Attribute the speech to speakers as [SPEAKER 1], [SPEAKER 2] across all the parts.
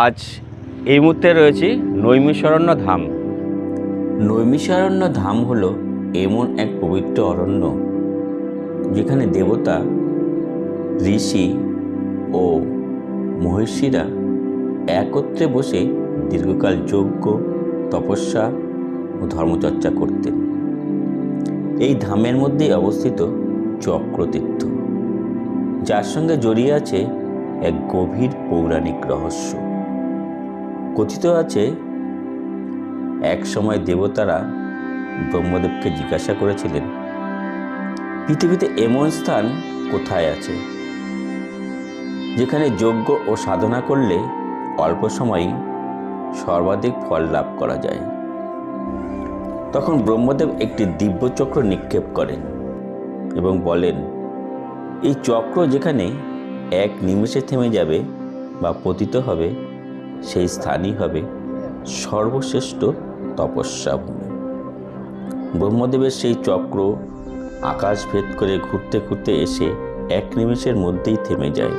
[SPEAKER 1] আজ এই মুহূর্তে রয়েছি নৈমিষরণ্য ধাম
[SPEAKER 2] নৈমিষারণ্য ধাম হল এমন এক পবিত্র অরণ্য যেখানে দেবতা, ঋষি ও মহিষীরা একত্রে বসে দীর্ঘকাল যজ্ঞ, তপস্যা ও ধর্মচর্চা করতেন। এই ধামের মধ্যেই অবস্থিত চক্রতীর্থ, যার সঙ্গে জড়িয়ে আছে এক গভীর পৌরাণিক রহস্য। কথিত আছে, এক সময় দেবতারা ব্রহ্মদেবকে জিজ্ঞাসা করেছিলেন, পৃথিবীতে এমন স্থান কোথায় আছে, যেখানে যজ্ঞ ও সাধনা করলে অল্প সময়ই সর্বাধিক ফল লাভ করা যায়? তখন ব্রহ্মদেব একটি দিব্য চক্র নিক্ষেপ করেন এবং বলেন, এই চক্র যেখানে এক নিমেষে থেমে যাবে বা পতিত হবে সেই স্থানই হবে সর্বশ্রেষ্ঠ তপস্যা ভূমি ব্রহ্মদেবের সেই চক্র আকাশ ভেদ করে ঘুরতে ঘুরতে এসে এক নিমেষের মধ্যেই থেমে যায়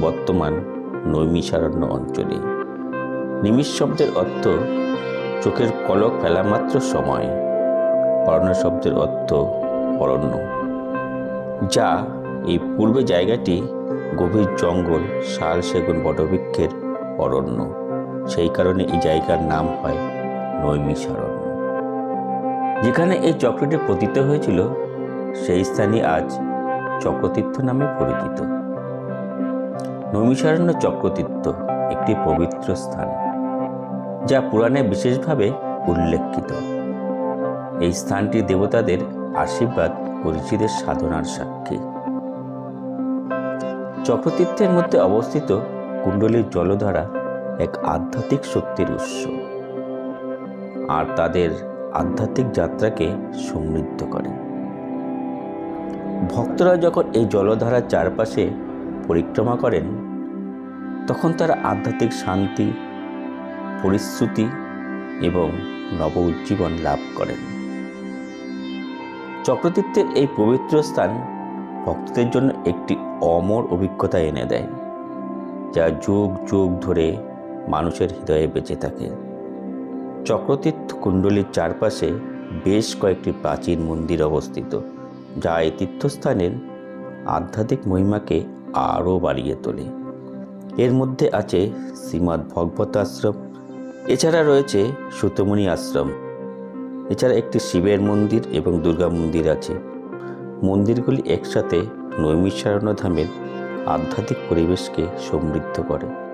[SPEAKER 2] বর্তমান নৈমিষারণ্য অঞ্চলে। নিমিষ শব্দের অর্থ চোখের কলক ফেলা মাত্র সময়, অরণ্য শব্দের অর্থ অরণ্য, যা এই পূর্বে জায়গাটি গভীর জঙ্গল, শাল সেগুন, বটবৃক্ষের অরণ্য সেই কারণে এই জায়গার নাম হয় নৈমিষারণ্য যেখানে এই চক্রটি পতিত হয়েছিল, সেই স্থানই আজ চক্রতীর্থ নামে পরিচিত। নৈমিষারণ্য চক্রতীর্থ একটি পবিত্র স্থান, যা পুরাণে বিশেষভাবে উল্লেখিত। এই স্থানটি দেবতাদের আশীর্বাদ ঋষিদের সাধনার সাক্ষী। চক্রতীর্থের মধ্যে অবস্থিত কুণ্ডলীর জলধারা এক আধ্যাত্মিক শক্তির উৎস। আর তাদের আধ্যাত্মিক যাত্রাকে সমৃদ্ধ করে। ভক্তরা যখন এই জলধারার চারপাশে পরিক্রমা করেন, তখন তারা আধ্যাত্মিক শান্তি, পরিশ্রুতি এবং নব উজ্জীবন লাভ করেন। চক্রতীর্থের এই পবিত্র স্থান ভক্তদের জন্য একটি অমর অভিজ্ঞতা এনে দেয়। যা যুগ যুগ ধরে মানুষের হৃদয়ে বেঁচে থাকে। চক্রতীর্থ কুণ্ডলীর চারপাশে বেশ কয়েকটি প্রাচীন মন্দির অবস্থিত, যা এই তীর্থস্থানের আধ্যাত্মিক মহিমাকে আরও বাড়িয়ে তোলে। এর মধ্যে আছে শ্রীমদ্ ভগবত আশ্রম, এছাড়া রয়েছে সুতমণি আশ্রম। এছাড়া একটি শিবের মন্দির এবং দুর্গা মন্দির আছে। মন্দিরগুলি একসাথে নৈমিষারণ্য ধামের আধ্যাত্মিক পরিবেশকে সমৃদ্ধ করে।